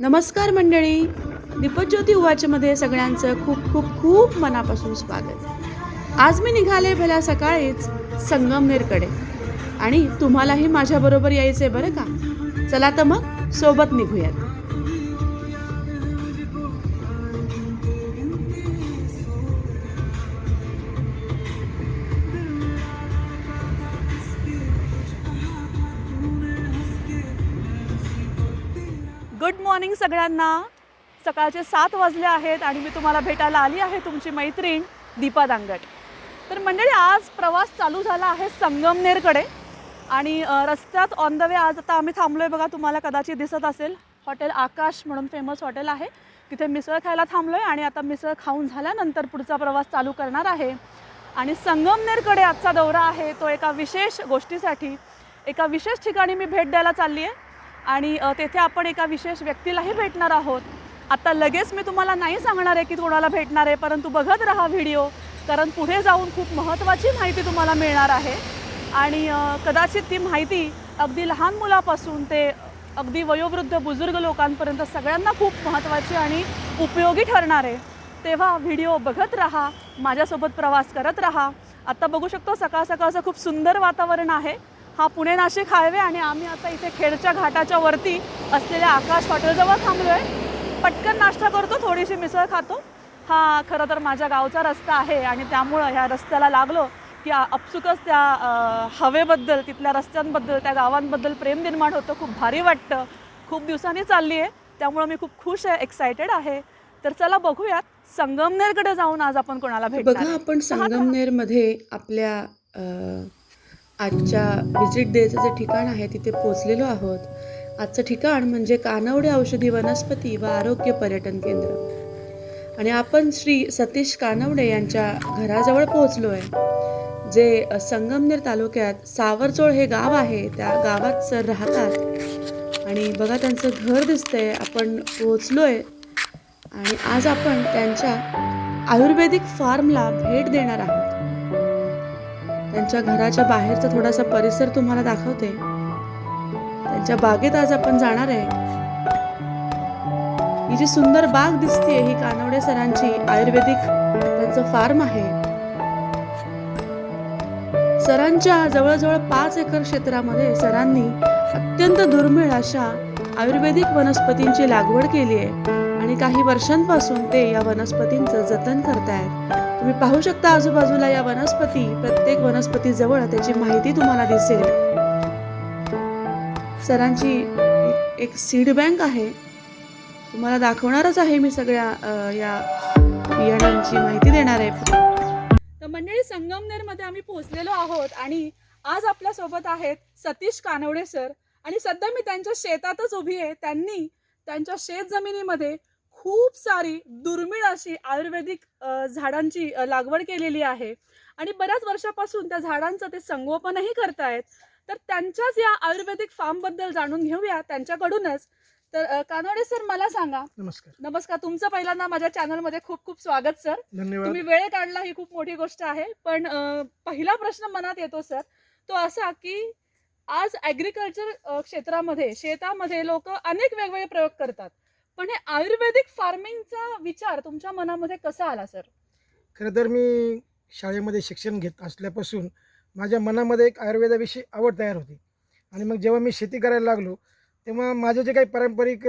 नमस्कार मंडळी. दीपज्योती उवाचमध्ये सगळ्यांचं खूप खूप खूप मनापासून स्वागत. आज मी निघाले भल्या सकाळीच संगमनेरकडे. आणि तुम्हालाही माझ्याबरोबर यायचं आहे बरं का? चला तर मग सोबत निघूयात. मॉर्निंग सगळ्यांना. सकाळचे सात वाजले आहेत आणि मी तुम्हाला भेटायला आली आहे तुमची मैत्रीण दीपा दांगट तर मंडळी आज प्रवास चालू झाला आहे संगमनेरकडे. आणि रस्त्यात ऑन द वे आज आता आम्ही थांबलो आहे बघा तुम्हाला कदाचित दिसत असेल. हॉटेल आकाश म्हणून फेमस हॉटेल आहे. तिथे मिसळ खायला थांबलो आहे आणि आता मिसळ खाऊन झाल्यानंतर पुढचा प्रवास चालू करणार आहे. आणि संगमनेरकडे आजचा दौरा आहे तो एका विशेष गोष्टीसाठी. एका विशेष ठिकाणी मी भेट द्यायला चालली आहे आणि तेथे आपण एका विशेष व्यक्तीलाही भेटणार आहोत. आता लगेच मी तुम्हाला नाही सांगणार आहे की कोणाला भेटणार आहे परंतु बघत राहा व्हिडिओ कारण पुढे जाऊन खूप महत्त्वाची माहिती तुम्हाला मिळणार आहे. आणि कदाचित ती माहिती अगदी लहान मुलापासून ते अगदी वयोवृद्ध बुजुर्ग लोकांपर्यंत सगळ्यांना खूप महत्त्वाची आणि उपयोगी ठरणार आहे. तेव्हा व्हिडिओ बघत राहा माझ्यासोबत प्रवास करत राहा. आत्ता बघू शकतो सकाळ सकाळचं खूप सुंदर वातावरण आहे. हा पुणे नाशिक हायवे आणि आम्ही आता इथे खेडच्या घाटाच्या वरती असलेल्या आकाश हॉटेलजवळ थांबलो आहे पटकन नाश्ता करतो थोडीशी मिसळ खातो हा खरं तर माझ्या गावचा रस्ता आहे आणि त्यामुळं ह्या रस्त्याला लागलो की आपसुकच त्या हवेबद्दल तिथल्या रस्त्यांबद्दल त्या गावांबद्दल प्रेम निर्माण होतं खूप भारी वाटतं खूप दिवसांनी चालली आहे त्यामुळं मी खूप खुश आहे एक्सायटेड आहे तर चला बघूयात संगमनेरकडे जाऊन आज आपण कोणाला भेटणार बघा. आपण. संगमनेरमध्ये आपल्या आजच्या व्हिजिट डेचं जे ठिकाण आहे तिथे पोचलेलो आहोत. आजचं ठिकाण म्हणजे कानवडे औषधी वनस्पती व आरोग्य पर्यटन केंद्र. आणि आपण श्री सतीश कानवडे यांच्या घराजवळ पोहोचलो आहे जे संगमनेर तालुक्यात सावरचोळ हे गाव आहे त्या गावात सर राहतात. आणि बघा त्यांचं घर दिसतंय आपण पोहोचलोय. आणि आज आपण त्यांच्या आयुर्वेदिक फार्मला भेट देणार आहोत. त्यांच्या घराच्या बाहेरचा थोडासा परिसर तुम्हाला दाखवते. त्यांच्या बागेत आज आपण जाणार आहे. ही जी सुंदर बाग दिसते ही कानवडे सरांची आयुर्वेदिक त्यांचं फार्म आहे. सरांच्या जवळजवळ पाच एकर क्षेत्रामध्ये सरांनी अत्यंत दुर्मिळ अशा आयुर्वेदिक वनस्पतींची लागवड केली आहे आणि काही वर्षांपासून ते या वनस्पतींचं जतन करतायत. तुम्ही पाहू शकता आजूबाजूला या वनस्पती प्रत्येक वनस्पती जवळ त्याची माहिती तुम्हाला दिसेल. सरांची एक- एक सीड बँक आहे. तुम्हाला दाखवणारच आहे मी सगळ्या या बियाणांची माहिती देणार आहे. तर मंडळी संगमनेरमध्ये आम्ही पोहोचलेलो आहोत आणि आज आपल्यासोबत आहेत सतीश कानवडे सर. आणि सध्या मी त्यांच्या शेतातच उभी आहे. त्यांनी त्यांच्या शेत जमिनीमध्ये खूप सारी दुर्मिळ अशी आयुर्वेदिक झाडांची लागवड केलेली आहे. आणि बऱ्याच वर्षापासून त्या झाडांचं ते संगोपनही करतायत. तर त्यांच्याच या आयुर्वेदिक फार्मबद्दल जाणून घेऊया त्यांच्याकडूनच. तर अ, कानवडे सर मला सांगा. नमस्कार. नमस्कार. तुमचं पहिल्यांदा माझ्या चॅनलमध्ये खूप खूप स्वागत सर धन्यवाद. तुम्ही वेळ काढला ही खूप मोठी गोष्ट आहे. पण पहिला प्रश्न मनात येतो सर तो असा की आज ॲग्रिकल्चर क्षेत्रामध्ये शेतामध्ये लोक अनेक वेगवेगळे प्रयोग करतात. पण हे आयुर्वेदिक फार्मिंगचा विचार तुमच्या मनामध्ये कसा आला सर? खरं तर मी शाळेमध्ये शिक्षण घेत असल्यापासून माझ्या मनामध्ये एक आयुर्वेदाविषयी आवड तयार होती. आणि मग जेव्हा मी शेती करायला लागलो तेव्हा माझं जे काही पारंपरिक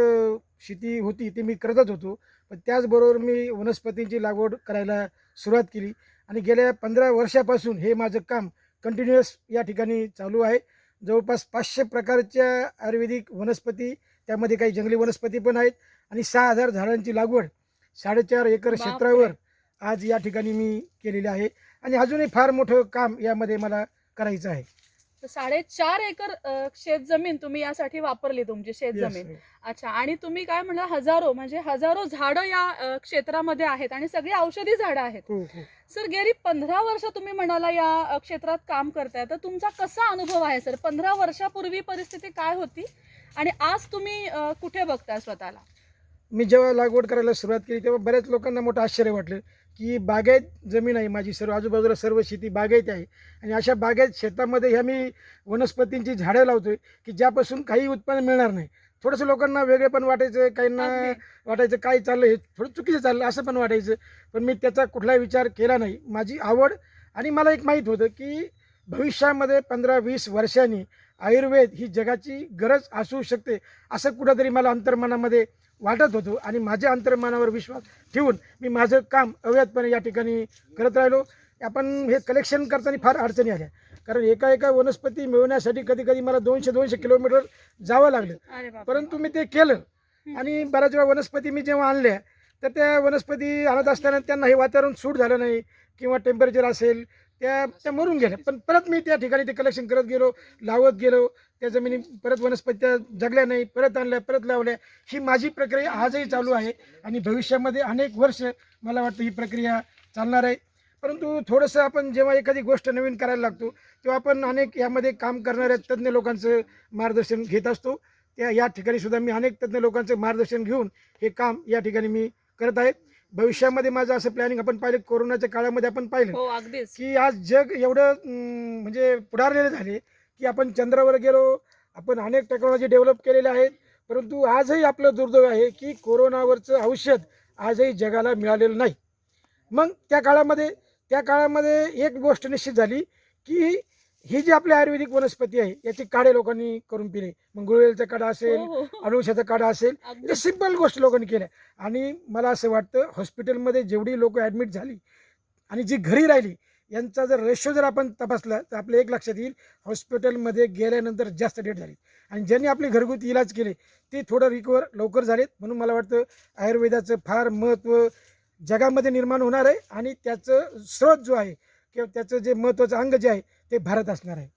शेती होती ती मी करतच होतो. पण त्याचबरोबर मी वनस्पतींची लागवड करायला सुरुवात केली. आणि गेल्या पंधरा वर्षापासून हे माझं काम कंटिन्युअस या ठिकाणी चालू आहे. जवळपास पाचशे प्रकारच्या आयुर्वेदिक वनस्पती त्यामध्ये काही जंगली वनस्पती पण आहेत. आणि सहा हजार झाडांची लागवड साडेचार एकर. क्षेत्रावर आज या ठिकाणी मी केलेले आहे. आणि अजूनही फार मोठं काम यामध्ये मला करायचं आहे. तर साडेचार एकर शेत जमीन तुम्ही यासाठी वापरली तुमची शेत जमीन. अच्छा आणि तुम्ही काय म्हणला हजारो म्हणजे हजारो झाडं या क्षेत्रामध्ये आहेत आणि सगळी औषधी झाडं आहेत. हो हो. सर गेली पंधरा वर्ष तुम्ही म्हणाला या क्षेत्रात काम करताय. तर तुमचा कसा अनुभव आहे सर? पंधरा वर्षापूर्वी परिस्थिती काय होती? आणि आज तुम्ही कुठे बघताय स्वतःला? मी जेव्हा लागवड करायला सुरुवात केली तेव्हा बऱ्याच लोकांना मोठं आश्चर्य वाटलं की बागायत जमीन आहे माझी सर्व आजूबाजूला सर्व शेती बागायत आहे. आणि अशा बागायत शेतामध्ये ह्या मी वनस्पतींची झाडं लावतोय की ज्यापासून काही उत्पन्न मिळणार नाही. थोडंसं लोकांना वेगळे पण वाटायचं काहींना. वाटायचं काय चाललं हे थोडं चुकीचं चाललं असं पण वाटायचं. पण मी त्याचा कुठलाही विचार केला नाही. माझी आवड आणि मला एक माहीत होतं की भविष्यामध्ये पंधरा वीस वर्षांनी आयुर्वेद ही जगाची गरज असू शकते असं कुठंतरी मला अंतर्मनामध्ये वाटत होतं आणि माझ्या अंतर्मनावर विश्वास ठेवून मी माझं काम अवैधपणे या ठिकाणी करत राहिलो. आपण हे कलेक्शन करताना फार अडचणी आल्या. कारण एका एका वनस्पती मिळवण्यासाठी कधी कधी मला दोनशे दोनशे किलोमीटर जावं लागलं. परंतु मी ते केलं आणि बऱ्याच वेळा वनस्पती मी जेव्हा आणल्या तर त्या वनस्पती आणत असताना त्यांना हे वातावरण सूट झालं नाही किंवा टेम्परेचर असेल त्या त्या मरून गेल्या. पण परत मी त्या ठिकाणी ते कलेक्शन करत गेलो लावत गेलो. त्या जमिनी परत वनस्पती त्या जगल्या नाही परत आणल्या परत लावल्या ही माझी प्रक्रिया आजही चालू आहे. आणि भविष्यामध्ये अनेक वर्ष मला वाटतं ही प्रक्रिया चालणार आहे. परंतु थोडंसं आपण जेव्हा एखादी गोष्ट नवीन करायला लागतो तेव्हा आपण अनेक यामध्ये काम करणाऱ्या तज्ज्ञ लोकांचं मार्गदर्शन घेत असतो. त्या या ठिकाणी सुद्धा मी अनेक तज्ज्ञ लोकांचं मार्गदर्शन घेऊन हे काम या ठिकाणी मी करत आहे. भविष्यामध्ये माझं असं प्लॅनिंग आपण पाहिलं कोरोनाच्या काळामध्ये आपण पाहिलं हो की आज जग एवढं म्हणजे पुढारलेले झाले की आपण चंद्रावर गेलो आपण अनेक टेक्नॉलॉजी डेव्हलप केलेल्या आहेत परंतु आजही आपलं दुर्दैव आहे की कोरोनावरचं औषध आजही जगाला मिळालेलं नाही मग त्या काळामध्ये त्या काळामध्ये एक गोष्ट निश्चित झाली की ही जी आपली आयुर्वेदिक वनस्पती आहे याचे काढे लोकांनी करून पिले मग गुळवेलचा काढा असेल हो, हो, हो. अडुळशाचा काढा असेल. म्हणजे सिंपल गोष्ट लोकांनी केल्या आणि मला असं वाटतं हॉस्पिटलमध्ये जेवढी लोक ॲडमिट झाली आणि जी घरी राहिली यांचा जर रेशो जर आपण तपासला तर आपलं एक लक्षात येईल हॉस्पिटलमध्ये गेल्यानंतर जास्त डेट झाली. आणि ज्यांनी आपले घरगुती इलाज केले ते थोडं रिकवर लवकर झालेत. म्हणून मला वाटतं आयुर्वेदाचं फार महत्त्व जगामध्ये निर्माण होणार आहे आणि त्याचं स्रोत जो आहे किंवा त्याचं जे महत्त्वाचं अंग जे आहे ते भारत असणार आहे.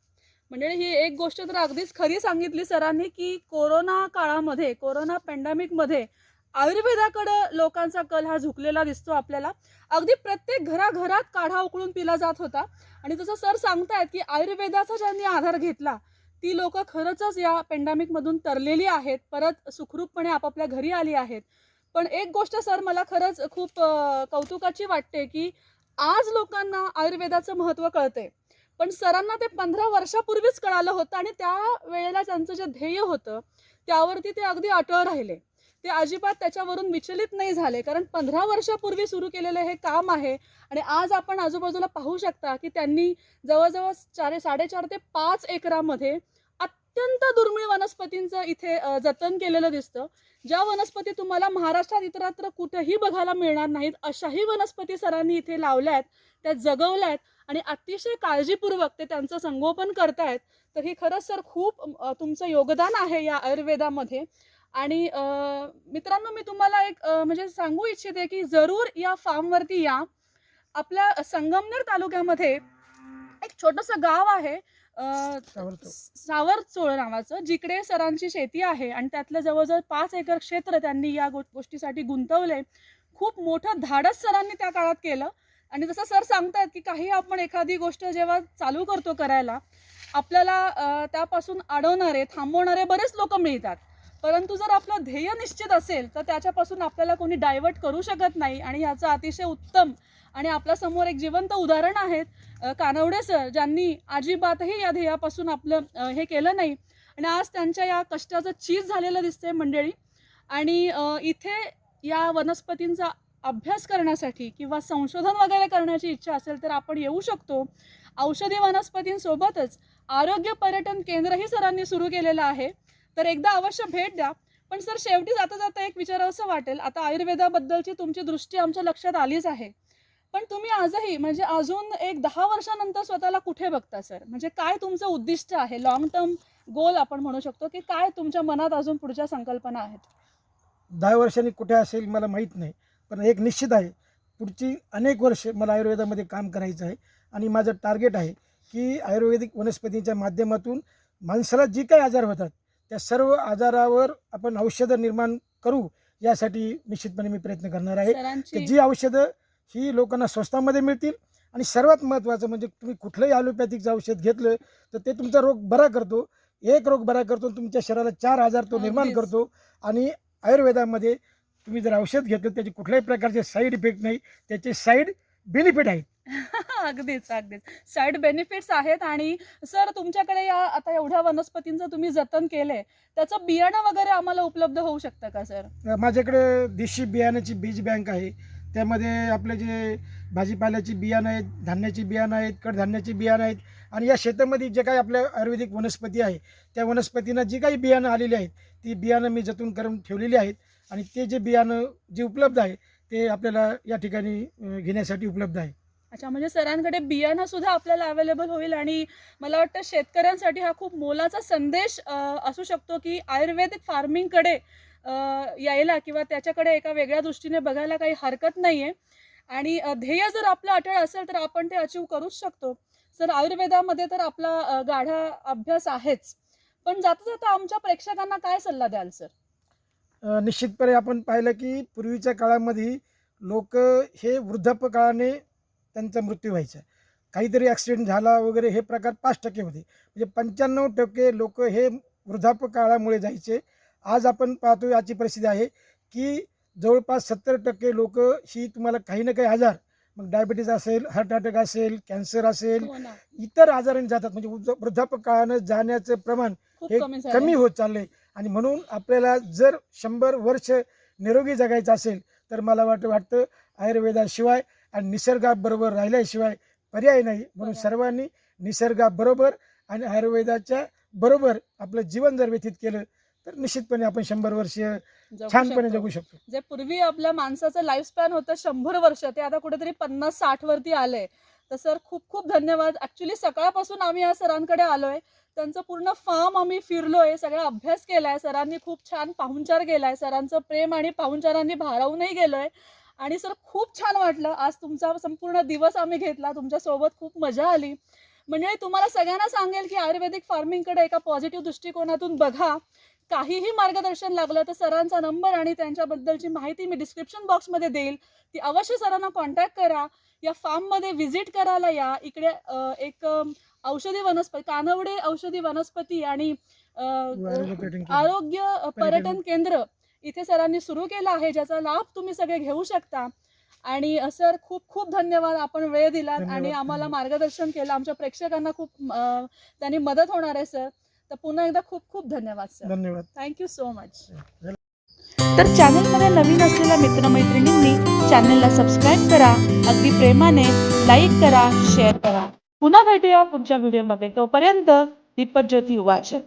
म्हणजे ही एक गोष्ट तर अगदीच खरी सांगितली सरांनी की कोरोना काळामध्ये कोरोना पॅन्डेमिकमध्ये आयुर्वेदाकडं लोकांचा कल हा झुकलेला दिसतो आपल्याला. अगदी प्रत्येक घराघरात काढा उकळून पिला जात होता. आणि तसं सर सांगतायत की आयुर्वेदाचा ज्यांनी आधार घेतला ती लोक खरंच या पेंडामिकमधून तरलेली आहेत परत सुखरूपपणे आपापल्या घरी आली आहेत. पण एक गोष्ट सर मला खरंच खूप कौतुकाची वाटते की आज लोकांना आयुर्वेदाचं महत्त्व कळतंय. पण सरांना ते पंधरा वर्षापूर्वीच कळालं होतं आणि त्या वेळेला त्यांचं जे ध्येय होतं त्यावरती ते अगदी अटळ राहिले. ते अजिबात त्याच्यावरून विचलित नाही झाले. कारण पंधरा वर्षापूर्वी सुरू केलेलं हे काम आहे आणि आज आपण आजूबाजूला पाहू शकता की त्यांनी जवळजवळ चार साडेचार ते पाच एकरामध्ये अत्यंत दुर्मिळ वनस्पतींचं इथे जतन केलेलं दिसतं. ज्या वनस्पती तुम्हाला महाराष्ट्रात इतरत्र कुठेही बघायला मिळणार नाहीत अशाही वनस्पती सरांनी इथे लावल्या आहेत त्या जगवल्या आहेत आणि अतिशय काळजीपूर्वक ते त्यांचं संगोपन करतायत. तर हे खरंच सर खूप तुमचं योगदान आहे या आयुर्वेदामध्ये. आणि मित्रांनो मी तुम्हाला एक म्हणजे सांगू इच्छिते की जरूर या फार्मवरती या. आपल्या संगमनेर तालुक्यामध्ये एक छोटंसं गाव आहे. सावरचोळ. नावाचं जिकडे सरांची शेती आहे आणि त्यातलं जवळजवळ पाच एकर क्षेत्र त्यांनी या गोष्टीसाठी गुंतवले खूप मोठं धाडस सरांनी त्या काळात केलं. आणि जसं सर सांगतात की काही आपण एखादी गोष्ट जेव्हा चालू करतो करायला आपल्याला त्यापासून अडवणारे थांबवणारे बरेच लोक मिळतात. परंतु जर आपलं ध्येय निश्चित असेल तर त्याच्यापासून आपल्याला कोणी डायव्हर्ट करू शकत नाही. आणि ह्याचं अतिशय उत्तम आणि आपल्यासमोर एक जिवंत उदाहरण आहेत कानवडे सर ज्यांनी अजिबातही या ध्येयापासून आपलं हे केलं नाही. आणि आज त्यांच्या या कष्टाचं चीज झालेलं दिसतंय मंडळी. आणि इथे या वनस्पतींचा अभ्यास करण्यासाठी किंवा संशोधन वगैरे करण्याची इच्छा असेल तर आपण येऊ शकतो. औषधी वनस्पतींसोबतच आरोग्य पर्यटन केंद्रही सरांनी सुरू केलेलं आहे. तर एकदा अवश्य भेट द्या. पण सर शेवटी जाता जाता एक विचार असं वाटेल आता आयुर्वेदाबद्दलची तुमची दृष्टी आमच्या लक्षात आलीच आहे. पण तुम्ही आजही म्हणजे अजून एक दहा वर्षानंतर स्वतःला कुठे बघता सर? म्हणजे काय तुमचं उद्दिष्ट आहे? लॉंग टर्म गोल आपण म्हणू शकतो की काय तुमच्या मनात अजून पुढच्या संकल्पना आहेत? दहा वर्षांनी कुठे असेल मला माहीत नाही पण एक निश्चित आहे पुढची अनेक वर्ष मला आयुर्वेदामध्ये काम करायचं आहे. आणि माझं टार्गेट आहे की आयुर्वेदिक वनस्पतींच्या माध्यमातून माणसाला जी काही आजार होतात त्या सर्व आजारावर आपण औषधं निर्माण करू यासाठी निश्चितपणे मी प्रयत्न करणार आहे. की जी औषधं ही लोकांना स्वस्तामध्ये मिळतील आणि सर्वात महत्त्वाचं म्हणजे तुम्ही कुठलंही ॲलोपॅथिकचं औषध घेतलं तर ते तुमचा रोग बरा करतो. एक रोग बरा करतो तुमच्या शरीराला चार आजार तो निर्माण. करतो आणि आयुर्वेदामध्ये तुम्ही जर औषध घेतलं त्याचे कुठल्याही प्रकारचे साईड इफेक्ट नाही त्याचे साईड बेनिफिट आहेत. अगदीच अगदीच. साईड बेनिफिट्स आहेत आणि सर तुमच्याकडे या आता एवढ्या वनस्पतींचं तुम्ही जतन केलंय त्याचं बियाणं वगैरे आम्हाला उपलब्ध होऊ शकतं का सर? माझ्याकडे देशी बियाण्याची बीज बँक आहे. त्यामध्ये आपले जे भाजीपाल्याची बियाणं आहेत धान्याची बियाणं आहेत कडधान्याची बियाणं आहेत आणि या शेतामध्ये जे काही आपल्या आयुर्वेदिक वनस्पती आहे त्या वनस्पतींना जी काही बियाणं आलेली आहेत ती बियाणं मी जतन करून ठेवलेली आहेत आणि ते जे बियाणं जे उपलब्ध आहे ते आपल्याला या ठिकाणी घेण्यासाठी उपलब्ध आहे. अच्छा म्हणजे सरांकडे बियाणं सुद्धा आपल्याला अवेलेबल होईल आणि मला वाटतं शेतकऱ्यांसाठी हा खूप मोलाचा संदेश असू शकतो की आयुर्वेदिक फार्मिंगकडे यायला किंवा त्याच्याकडे एका वेगळ्या दृष्टीने बघायला काही हरकत नाही आहे आणि ध्येय जर आपलं अटळ असेल तर आपण ते अचीव करूच शकतो. सर आयुर्वेदामध्ये तर आपला गाढा अभ्यास आहेच. पण जाता जाता आमच्या प्रेक्षकांना काय सल्ला द्याल सर? निश्चितपणे आपण पाहिलं की पूर्वीच्या काळामध्ये लोक हे वृद्धापकाळाने त्यांचा मृत्यू व्हायचा. काहीतरी ॲक्सिडेंट झाला वगैरे हे प्रकार पाच टक्के होते. म्हणजे पंच्याण्णव टक्के लोक हे वृद्धाप्य काळामुळे जायचे. आज आपण पाहतो याची परिस्थिती आहे की जवळपास सत्तर टक्के लोक ही तुम्हाला काही ना काही आजार मग डायबिटीज असेल हार्ट अटॅक असेल कॅन्सर असेल हो इतर आजारांनी जातात. म्हणजे वृद्ध- वृद्धाप्य काळानं जाण्याचं प्रमाण हे कमी होत चाललंय. आणि म्हणून आपल्याला जर शंभर वर्ष निरोगी जगायचं असेल तर मला वाटतं वाटतं आयुर्वेदाशिवाय आणि निसर्गाबरोबर राहिल्याशिवाय पर्याय नाही. म्हणून. सर्वांनी निसर्गाबरोबर आणि आयुर्वेदाच्या बरोबर आपलं जीवन जर व्यतीत केलं तर निश्चितपणे आपण शंभर वर्ष छानपणे. जगू शकतो. जे पूर्वी आपल्या माणसाचं लाईफ स्पॅन होतं शंभर वर्ष ते आता कुठेतरी पन्नास साठ वरती आलंय. तर सर खूप खूप धन्यवाद. ऍक्च्युली सकाळपासून आम्ही या सरांकडे आलोय. त्यांचं पूर्ण फार्म आम्ही फिरलोय सगळा अभ्यास केलाय. सरांनी खूप छान पाहुणचार केलाय. सरांचं प्रेम आणि पाहुणचारांनी भारावूनही गेलोय. आणि सर खूप छान वाटलं. आज तुमचा संपूर्ण दिवस आम्ही घेतला. तुमच्यासोबत खूप मजा आली. म्हणजे तुम्हाला सगळ्यांना सांगेल की आयुर्वेदिक फार्मिंगकडे एका पॉझिटिव्ह दृष्टिकोनातून बघा. काहीही मार्गदर्शन लागलं तर सरांचा नंबर आणि त्यांच्याबद्दलची माहिती मी डिस्क्रिप्शन बॉक्समध्ये देईल. ती अवश्य सरांना कॉन्टॅक्ट करा. या फार्ममध्ये व्हिजिट करायला या. इकडे एक औषधी वनस्पती कानवडे औषधी वनस्पती आणि आरोग्य पर्यटन केंद्र. इथे सरांनी सुरू केलं आहे ज्याचा लाभ तुम्ही सगळे घेऊ शकता. आणि सर खूप खूप धन्यवाद. आपण वेळ दिलात धन्यवाद, आणि आम्हाला. मार्गदर्शन केलं. आमच्या प्रेक्षकांना खूप त्यांनी मदत होणार आहे सर. तर पुन्हा एकदा खूप खूप धन्यवाद सर. धन्यवाद. थँक्यू सो मच तर चॅनलमध्ये नवीन असलेल्या मित्रमैत्रिणींनी चॅनलला सबस्क्राईब करा. अगदी प्रेमाने लाईक करा शेअर करा. पुन्हा भेटूया पुढच्या व्हिडिओमध्ये. तोपर्यंत दीपज्योती वाचन